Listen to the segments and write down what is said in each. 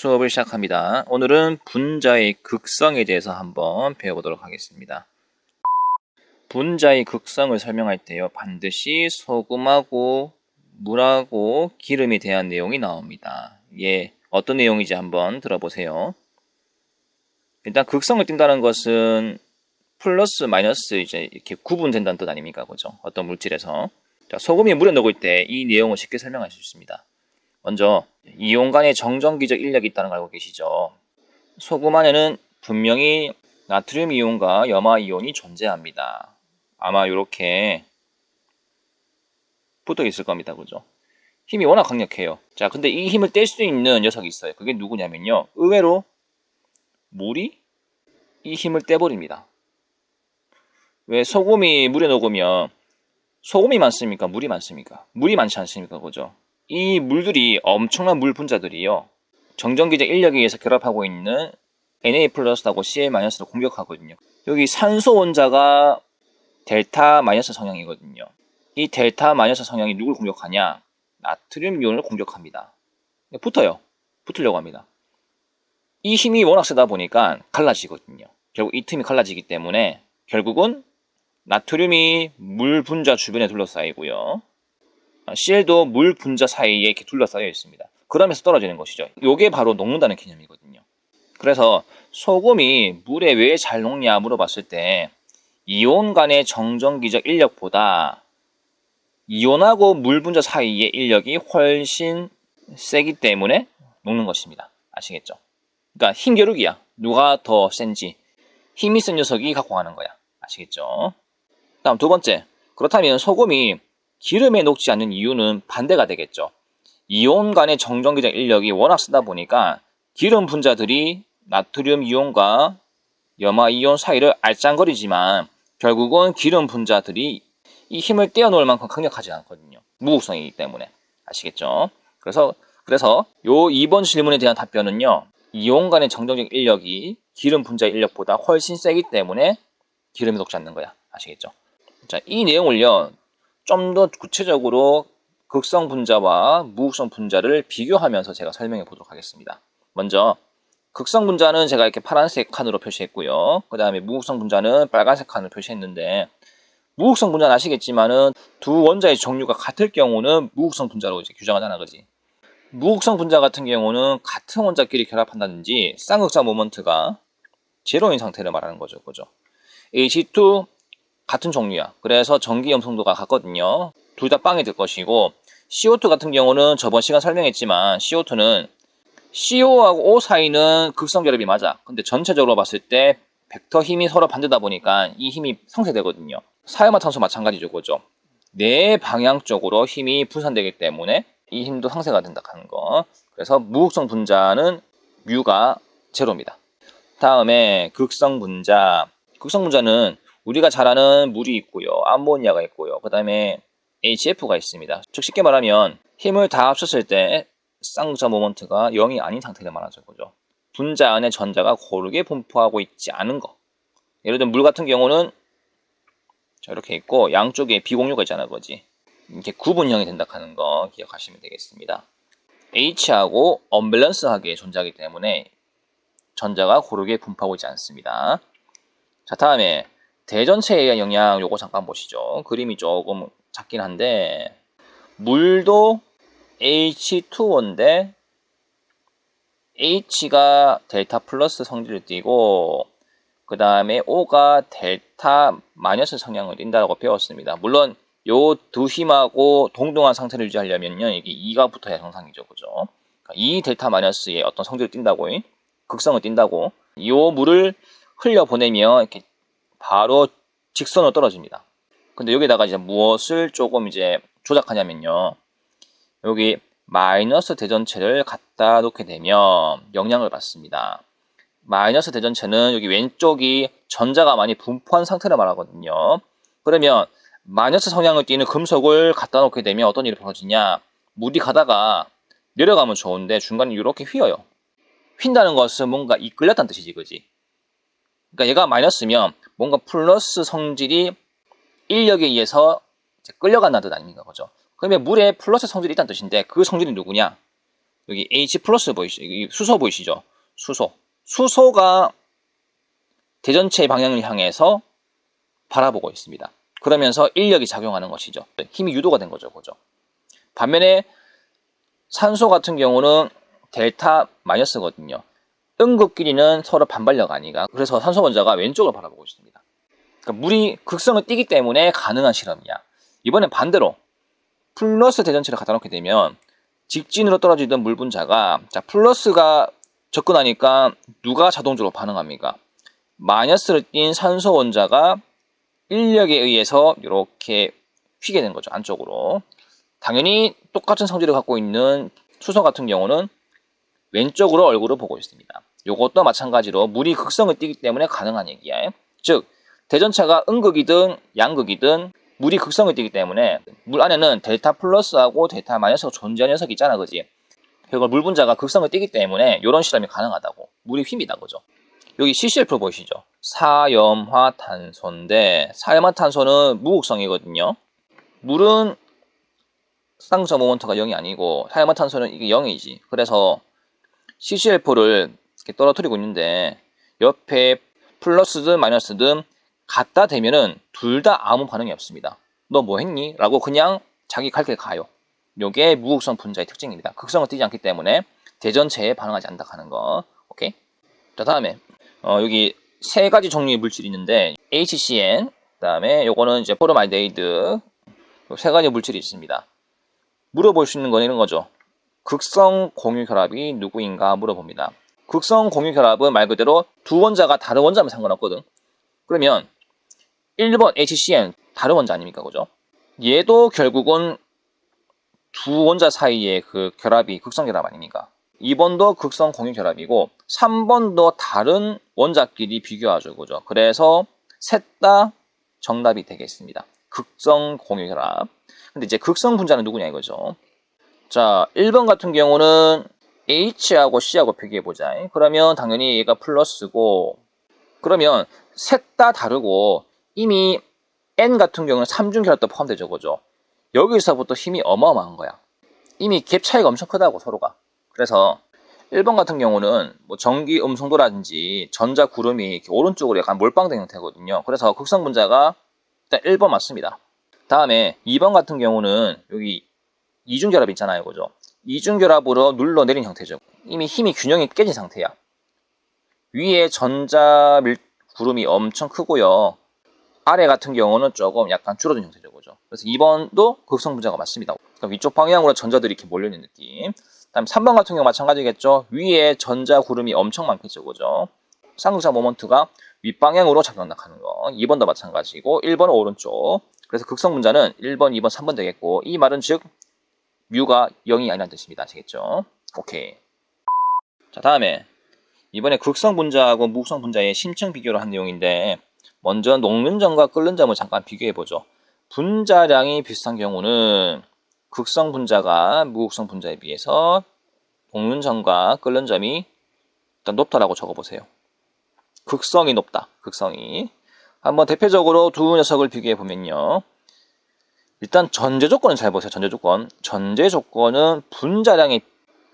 수업을 시작합니다. 오늘은 분자의 극성에 대해서 한번 배워보도록 하겠습니다. 분자의 극성을 설명할 때요, 반드시 소금하고 물하고 기름에 대한 내용이 나옵니다. 예, 어떤 내용인지 한번 들어보세요. 일단 극성을 띈다는 것은 플러스 마이너스 이제 이렇게 구분된다는 뜻 아닙니까? 그죠? 어떤 물질에서. 자, 소금이 물에 녹을 때 이 내용을 쉽게 설명할 수 있습니다. 먼저 이온 간의 정전기적 인력이 있다는 걸 알고 계시죠? 소금 안에는 분명히 나트륨 이온과 염화 이온이 존재합니다. 아마 이렇게 붙어 있을 겁니다. 그죠? 힘이 워낙 강력해요. 자, 근데 이 힘을 뗄 수 있는 녀석이 있어요. 그게 누구냐면요. 의외로 물이 이 힘을 떼버립니다. 왜 소금이 물에 녹으면 소금이 많습니까? 물이 많습니까? 물이 많지 않습니까? 그죠? 이 물들이 엄청난 물 분자들이요. 정전기적 인력에 의해서 결합하고 있는 Na 플러스하고 Cl 마이너스를 공격하거든요. 여기 산소 원자가 델타 마이너스 성향이거든요. 이 델타 마이너스 성향이 누굴 공격하냐? 나트륨 이온을 공격합니다. 붙어요. 붙으려고 합니다. 이 힘이 워낙 세다 보니까 갈라지거든요. 결국 이 틈이 갈라지기 때문에 결국은 나트륨이 물 분자 주변에 둘러싸이고요. CL도 물 분자 사이에 이렇게 둘러싸여 있습니다. 그러면서 떨어지는 것이죠. 이게 바로 녹는다는 개념이거든요. 그래서 소금이 물에 왜 잘 녹냐 물어봤을 때 이온 간의 정전기적 인력보다 이온하고 물 분자 사이의 인력이 훨씬 세기 때문에 녹는 것입니다. 아시겠죠? 그러니까 힘겨루기야. 누가 더 센지 힘이 센 녀석이 갖고 가는 거야. 아시겠죠? 다음 두 번째. 그렇다면 소금이 기름에 녹지 않는 이유는 반대가 되겠죠. 이온 간의 정전기적 인력이 워낙 쓰다 보니까 기름 분자들이 나트륨 이온과 염화 이온 사이를 알짱거리지만 결국은 기름 분자들이 이 힘을 떼어놓을 만큼 강력하지 않거든요. 무극성이기 때문에 아시겠죠? 그래서 그래서 요 2번 질문에 대한 답변은요. 이온 간의 정전적 인력이 기름 분자 인력보다 훨씬 세기 때문에 기름이 녹지 않는 거야. 아시겠죠? 자, 이 내용을요. 좀 더 구체적으로 극성 분자와 무극성 분자를 비교하면서 제가 설명해 보도록 하겠습니다. 먼저 극성 분자는 제가 이렇게 파란색 칸으로 표시했고요. 그 다음에 무극성 분자는 빨간색 칸으로 표시했는데 무극성 분자는 아시겠지만은 두 원자의 종류가 같을 경우는 무극성 분자로 이제 규정하잖아, 그지? 무극성 분자 같은 경우는 같은 원자끼리 결합한다든지 쌍극자 모먼트가 제로인 상태를 말하는 거죠, 그죠? H2 같은 종류야. 그래서 전기 염성도가 같거든요. 둘 다 빵이 될 것이고 CO2 같은 경우는 저번 시간 설명했지만 CO2는 CO하고 O 사이는 극성 결합이 맞아. 근데 전체적으로 봤을 때 벡터 힘이 서로 반대다 보니까 이 힘이 상쇄되거든요. 사이화탄소 마찬가지죠, 그죠? 네 방향 쪽으로 힘이 분산되기 때문에 이 힘도 상쇄가 된다 하는 거. 그래서 무극성 분자는 뮤가 제로입니다. 다음에 극성 분자. 극성 분자는 우리가 잘 아는 물이 있고요. 암모니아가 있고요. 그 다음에 HF가 있습니다. 즉 쉽게 말하면 힘을 다 합쳤을 때 쌍극자 모먼트가 0이 아닌 상태를 말하죠. 그죠? 분자 안에 전자가 고르게 분포하고 있지 않은 거. 예를 들면 물 같은 경우는 자 이렇게 있고 양쪽에 비공유가 있잖아 거지. 이렇게 구분형이 된다 하는 거 기억하시면 되겠습니다. H하고 언밸런스하게 존재하기 때문에 전자가 고르게 분포하고 있지 않습니다. 자 다음에 대전체에 의한 영향 요거 잠깐 보시죠. 그림이 조금 작긴 한데 물도 H2O인데 H가 델타 플러스 성질을 띠고 그 다음에 O가 델타 마이너스 성향을 띈다고 배웠습니다. 물론 요 두 힘하고 동등한 상태를 유지하려면요 이게 2가 붙어야 정상이죠, 그죠? 그러니까 2 델타 마이너스의 어떤 성질을 띈다고 극성을 띈다고 이 물을 흘려 보내면 이렇게 바로 직선으로 떨어집니다. 근데 여기다가 이제 무엇을 조금 이제 조작하냐면요. 여기 마이너스 대전체를 갖다 놓게 되면 영향을 받습니다. 마이너스 대전체는 여기 왼쪽이 전자가 많이 분포한 상태를 말하거든요. 그러면 마이너스 성향을 띠는 금속을 갖다 놓게 되면 어떤 일이 벌어지냐. 물이 가다가 내려가면 좋은데 중간에 이렇게 휘어요. 휜다는 것은 뭔가 이끌렸다는 뜻이지, 그지? 그러니까 얘가 마이너스면 뭔가 플러스 성질이 인력에 의해서 끌려간다는 뜻 아닙니까? 그죠? 그러면 물에 플러스 성질이 있다는 뜻인데 그 성질이 누구냐? 여기 H 플러스 보이시죠? 이 수소 보이시죠? 수소. 수소가 대전체 방향을 향해서 바라보고 있습니다. 그러면서 인력이 작용하는 것이죠. 힘이 유도가 된 거죠. 그죠? 반면에 산소 같은 경우는 델타 마이너스거든요. 응급끼리는 서로 반발력 아니가. 그래서 산소 원자가 왼쪽을 바라보고 있습니다. 그러니까 물이 극성을 띠기 때문에 가능한 실험이야. 이번엔 반대로 플러스 대전체를 갖다 놓게 되면 직진으로 떨어지던 물 분자가 자 플러스가 접근하니까 누가 자동적으로 반응합니까? 마이너스를 띈 산소 원자가 인력에 의해서 이렇게 휘게 된 거죠 안쪽으로. 당연히 똑같은 성질을 갖고 있는 수소 같은 경우는 왼쪽으로 얼굴을 보고 있습니다. 이것도 마찬가지로 물이 극성을 띠기 때문에 가능한 얘기야. 즉 대전차가 음극이든 양극이든 물이 극성을 띠기 때문에 물 안에는 델타 플러스하고 델타 마이너스가 존재하는 녀석이 있잖아, 그지? 그걸 물 분자가 극성을 띠기 때문에 이런 실험이 가능하다고. 물이 힘이다, 그죠? 여기 CCl 보이시죠? 사염화탄소인데 사염화탄소는 무극성이거든요. 물은 쌍저 모먼트가 0이 아니고 사염화탄소는 이게 0이지. 그래서 CCl4를 이렇게 떨어뜨리고 있는데 옆에 플러스든 마이너스든 갖다 대면은 둘 다 아무 반응이 없습니다. 너 뭐 했니? 라고 그냥 자기 갈 길 가요. 요게 무극성 분자의 특징입니다. 극성을 띠지 않기 때문에 대전체에 반응하지 않는다 하는 거. 오케이? 자, 다음에 어, 여기 세 가지 종류의 물질이 있는데 HCN, 그다음에 요거는 이제 포르말데이드 세 가지 물질이 있습니다. 물어볼 수 있는 건 이런 거죠. 극성 공유 결합이 누구인가 물어봅니다. 극성 공유 결합은 말 그대로 두 원자가 다른 원자면 상관없거든. 그러면 1번 HCN 다른 원자 아닙니까? 그죠? 얘도 결국은 두 원자 사이의 그 결합이 극성 결합 아닙니까? 2번도 극성 공유 결합이고 3번도 다른 원자끼리 비교하죠. 그죠? 그래서 셋 다 정답이 되겠습니다. 극성 공유 결합. 근데 이제 극성 분자는 누구냐 이거죠. 자, 1번 같은 경우는 H하고 C하고 비교해 보자. 그러면 당연히 얘가 플러스고 그러면 셋 다 다르고 이미 N 같은 경우는 3중 결합도 포함되죠. 그죠? 여기서부터 힘이 어마어마한 거야. 이미 갭 차이가 엄청 크다고 서로가. 그래서 1번 같은 경우는 뭐 전기 음성도라든지 전자 구름이 오른쪽으로 약간 몰빵된 형태거든요. 그래서 극성 분자가 일단 1번 맞습니다. 다음에 2번 같은 경우는 여기 이중 결합 있잖아요. 그죠? 이중 결합으로 눌러내린 형태죠. 이미 힘이 균형이 깨진 상태야. 위에 전자 밀 구름이 엄청 크고요. 아래 같은 경우는 조금 약간 줄어든 형태죠. 그죠? 그래서 2번도 극성 분자가 맞습니다. 그러니까 위쪽 방향으로 전자들이 이렇게 몰려있는 느낌. 다음 3번 같은 경우 마찬가지겠죠. 위에 전자 구름이 엄청 많겠죠. 그죠? 쌍극자 모먼트가 윗방향으로 작용하는 거. 2번도 마찬가지고 1번은 오른쪽. 그래서 극성 분자는 1번, 2번, 3번 되겠고 이 말은 즉 뮤가 0이 아니라는 뜻입니다. 아시겠죠? 오케이. 자, 다음에 이번에 극성 분자하고 무극성 분자의 심층 비교를 한 내용인데 먼저 녹는 점과 끓는 점을 잠깐 비교해 보죠. 분자량이 비슷한 경우는 극성 분자가 무극성 분자에 비해서 녹는 점과 끓는 점이 일단 높다라고 적어 보세요. 극성이 높다. 극성이. 한번 대표적으로 두 녀석을 비교해 보면요. 일단 전제 조건은 잘 보세요. 전제 조건. 전제 조건은 분자량이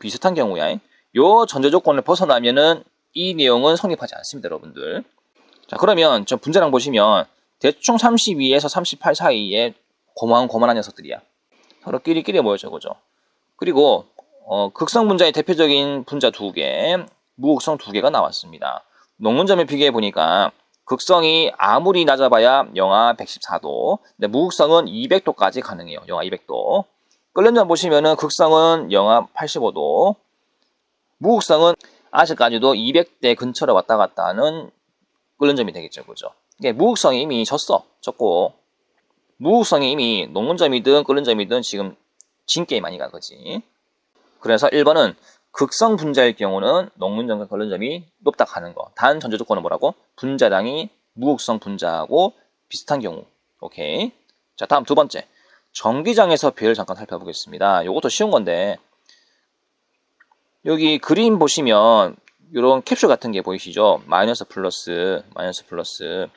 비슷한 경우야. 요 전제 조건을 벗어나면은 이 내용은 성립하지 않습니다, 여러분들. 자, 그러면 저 분자량 보시면 대충 32에서 38 사이에 고만고만한 녀석들이야. 서로 끼리끼리 모여져 그죠. 그리고 어, 극성 분자의 대표적인 분자 두 개, 무극성 두 개가 나왔습니다. 녹문점에 비교해 보니까 극성이 아무리 낮아봐야 영하 114도, 근데 무극성은 200도까지 가능해요. 영하 200도. 끓는 점 보시면은 극성은 영하 85도, 무극성은 아직까지도 200대 근처로 왔다 갔다 하는 끓는 점이 되겠죠. 그죠? 이게 무극성이 이미 졌어. 졌고, 무극성이 이미 녹문점이든 끓는 점이든 지금 진 게임 아니가 그지? 그래서 1번은 극성 분자일 경우는 녹문점과 끓는 점이 높다 하는 거. 단 전제 조건은 뭐라고? 분자량이 무극성 분자하고 비슷한 경우. 오케이. 자, 다음 두 번째. 전기장에서 배를 잠깐 살펴보겠습니다. 이것도 쉬운 건데 여기 그림 보시면 이런 캡슐 같은 게 보이시죠? 마이너스 플러스, 마이너스 플러스.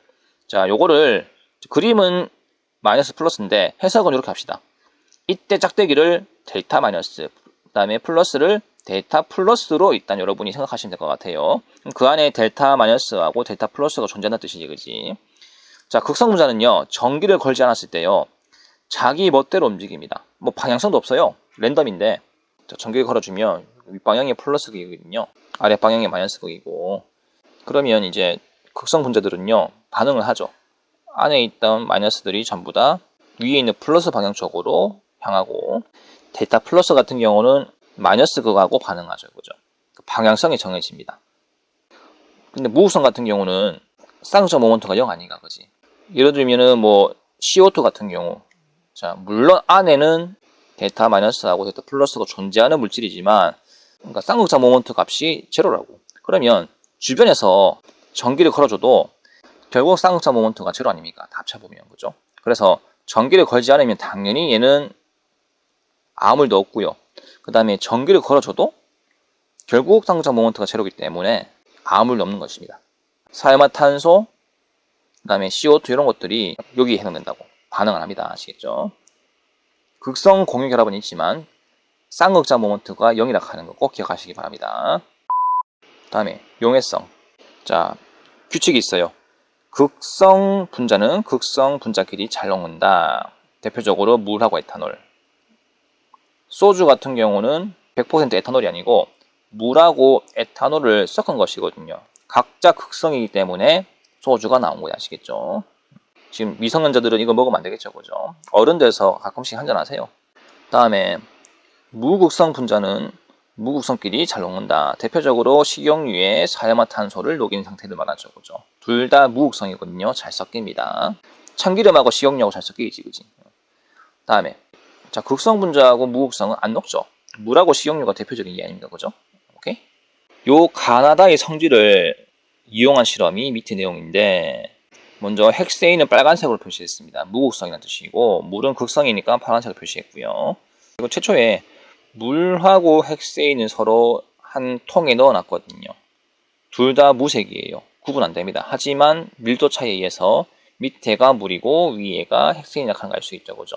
자, 요거를 그림은 마이너스 플러스인데 해석은 이렇게 합시다. 이때 짝대기를 델타 마이너스, 그 다음에 플러스를 델타 플러스로 일단 여러분이 생각하시면 될 것 같아요. 그 안에 델타 마이너스하고 델타 플러스가 존재한다는 뜻이지, 그지? 자, 극성분자는요, 전기를 걸지 않았을 때요, 자기 멋대로 움직입니다. 뭐 방향성도 없어요. 랜덤인데, 자, 전기를 걸어주면 윗방향이 플러스 극이거든요. 아랫방향이 마이너스 극이고, 그러면 이제 극성분자들은요, 반응을 하죠. 안에 있던 마이너스들이 전부 다 위에 있는 플러스 방향 쪽으로 향하고, 델타 플러스 같은 경우는 마이너스 극하고 반응하죠. 그죠? 그 방향성이 정해집니다. 근데 무극성 같은 경우는 쌍극적 모먼트가 0 아니가 그지? 예를 들면은 뭐 CO2 같은 경우 자 물론 안에는 델타 마이너스하고 델타 플러스가 존재하는 물질이지만 그러니까 쌍극적 모먼트 값이 제로라고 그러면 주변에서 전기를 걸어줘도 결국 쌍극적 모먼트가 제로 아닙니까? 다 합쳐보면 그죠? 그래서 전기를 걸지 않으면 당연히 얘는 아무 일도 없고요. 그 다음에 전기를 걸어줘도 결국 쌍극적 모먼트가 제로기 때문에 일도 없는 것입니다. 사이마탄소, 그 다음에 CO2 이런 것들이 여기에 해당된다고 반응을 합니다. 아시겠죠? 극성 공유 결합은 있지만 쌍극적 모먼트가 0이라 하는 거 꼭 기억하시기 바랍니다. 다음에 용해성. 자, 규칙이 있어요. 극성 분자는 극성 분자끼리 잘 녹는다. 대표적으로 물하고 에탄올. 소주 같은 경우는 100% 에탄올이 아니고 물하고 에탄올을 섞은 것이거든요. 각자 극성이기 때문에 소주가 나온 거야 아시겠죠? 지금 미성년자들은 이거 먹으면 안 되겠죠, 그죠? 어른들서 가끔씩 한잔 하세요. 다음에 무극성 분자는 무극성끼리 잘 녹는다. 대표적으로 식용유에 사야마탄소를 녹인 상태를 말하죠, 그죠? 둘 다 무극성이거든요. 잘 섞입니다. 참기름하고 식용유하고 잘 섞이지, 그지? 다음에 자 극성 분자하고 무극성은 안 녹죠. 물하고 식용유가 대표적인 게 아닙니까, 그죠? 오케이? 요 가나다의 성질을 이용한 실험이 밑에 내용인데 먼저 헥세인은 빨간색으로 표시했습니다. 무극성이라는 뜻이고 물은 극성이니까 파란색으로 표시했고요. 그리고 최초에 물하고 헥세인은 서로 한 통에 넣어놨거든요. 둘 다 무색이에요. 구분 안 됩니다. 하지만 밀도 차이에 의해서 밑에가 물이고 위에가 헥세인이라 하는 걸 알 수 있죠. 그죠?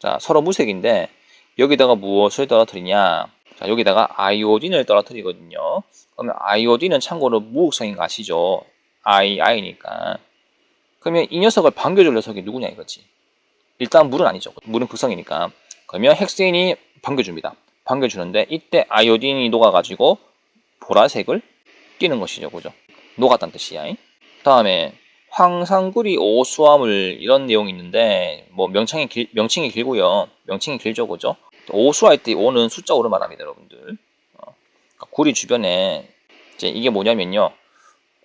자, 서로 무색인데 여기다가 무엇을 떨어뜨리냐? 자, 여기다가 아이오딘을 떨어뜨리거든요. 그러면 아이오딘은 참고로 무극성인 거 아시죠? I, I니까. 그러면 이 녀석을 반겨줄 녀석이 누구냐 이거지. 일단 물은 아니죠. 물은 극성이니까. 그러면 헥세인이 반겨줍니다. 반겨주는데 이때 아이오딘이 녹아가지고 보라색을 띠는 것이죠. 그죠? 녹았다는 뜻이야. 다음에 황상구리 오수화물 이런 내용이 있는데 뭐 명칭이 길, 명칭이 길고요. 명칭이 길죠. 그죠? 오수할 때 오는 숫자 오를 말합니다. 여러분들. 어, 그러니까 구리 주변에 이제 이게 뭐냐면요.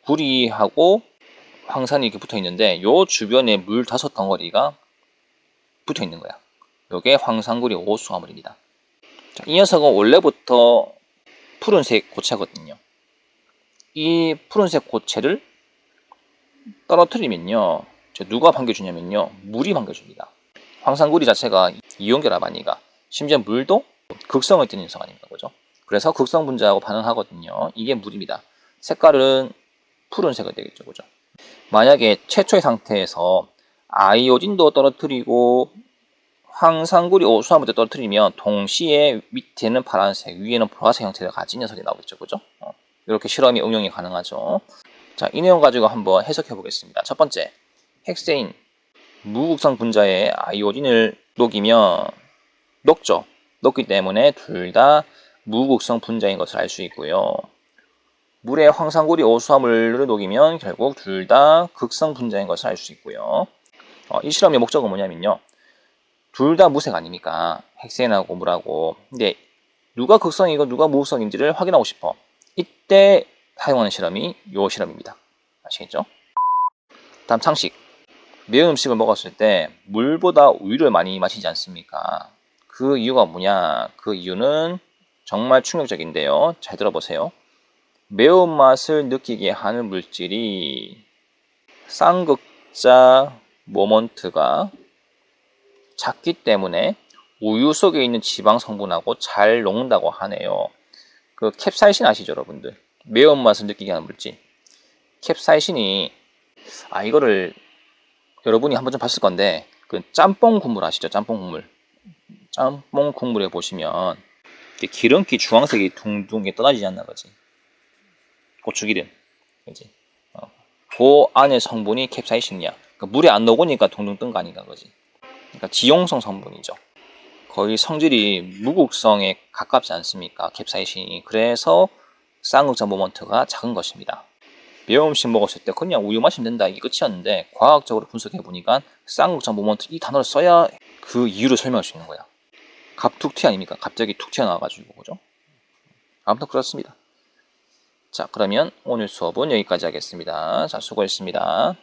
구리하고 황산이 이렇게 붙어 있는데 요 주변에 물 다섯 덩어리가 붙어 있는 거야. 요게 황산구리 오수화물입니다. 자, 이 녀석은 원래부터 푸른색 고체거든요. 이 푸른색 고체를 떨어뜨리면요. 누가 반겨주냐면요. 물이 반겨줍니다. 황산구리 자체가 이온결합 아니가 심지어 물도 극성을 띠는 성 아닙니까? 그죠? 그래서 극성 분자하고 반응하거든요. 이게 물입니다. 색깔은 푸른색이 되겠죠. 그죠? 만약에 최초의 상태에서 아이오딘도 떨어뜨리고 황산구리 오수화물도 떨어뜨리면 동시에 밑에는 파란색, 위에는 보라색 형태를 가진 녀석이 나오겠죠. 그죠? 어, 이렇게 실험이 응용이 가능하죠. 자, 이 내용 가지고 한번 해석해 보겠습니다. 첫 번째, 헥세인 무극성 분자에 아이오딘을 녹이면 녹죠. 녹기 때문에 둘 다 무극성 분자인 것을 알 수 있고요. 물에 황산구리 오수화물을 녹이면 결국 둘 다 극성 분자인 것을 알 수 있고요. 어, 이 실험의 목적은 뭐냐면요. 둘 다 무색 아닙니까? 헥센하고 물하고. 근데 누가 극성이고 누가 무극성인지를 확인하고 싶어. 이때 사용하는 실험이 요 실험입니다. 아시겠죠? 다음 상식. 매운 음식을 먹었을 때 물보다 우유를 많이 마시지 않습니까? 그 이유가 뭐냐? 그 이유는 정말 충격적인데요. 잘 들어보세요. 매운맛을 느끼게 하는 물질이 쌍극자 모먼트가 작기 때문에 우유 속에 있는 지방 성분하고 잘 녹는다고 하네요. 그 캡사이신 아시죠, 여러분들? 매운맛을 느끼게 하는 물질. 캡사이신이 아 이거를 여러분이 한번 좀 봤을 건데 그 짬뽕 국물 아시죠? 짬뽕 국물. 짬뽕 국물에 보시면 기름기 주황색이 둥둥 떠나지지 않나 거지. 고추기름. 그지? 어. 그 안에 성분이 캡사이신이야. 그러니까 물에 안 녹으니까 둥둥 뜬 거 아닌가 거지. 그러니까 지용성 성분이죠. 거의 성질이 무극성에 가깝지 않습니까? 캡사이신이. 그래서 쌍극자 모먼트가 작은 것입니다. 매음식 먹었을 때 그냥 우유 마시면 된다 이게 끝이었는데 과학적으로 분석해 보니까 쌍극자 모먼트 이 단어를 써야 그 이유를 설명할 수 있는 거야. 갑툭튀 아닙니까? 갑자기 툭 튀어나와가지고 그죠? 아무튼 그렇습니다. 자 그러면 오늘 수업은 여기까지 하겠습니다. 자 수고했습니다.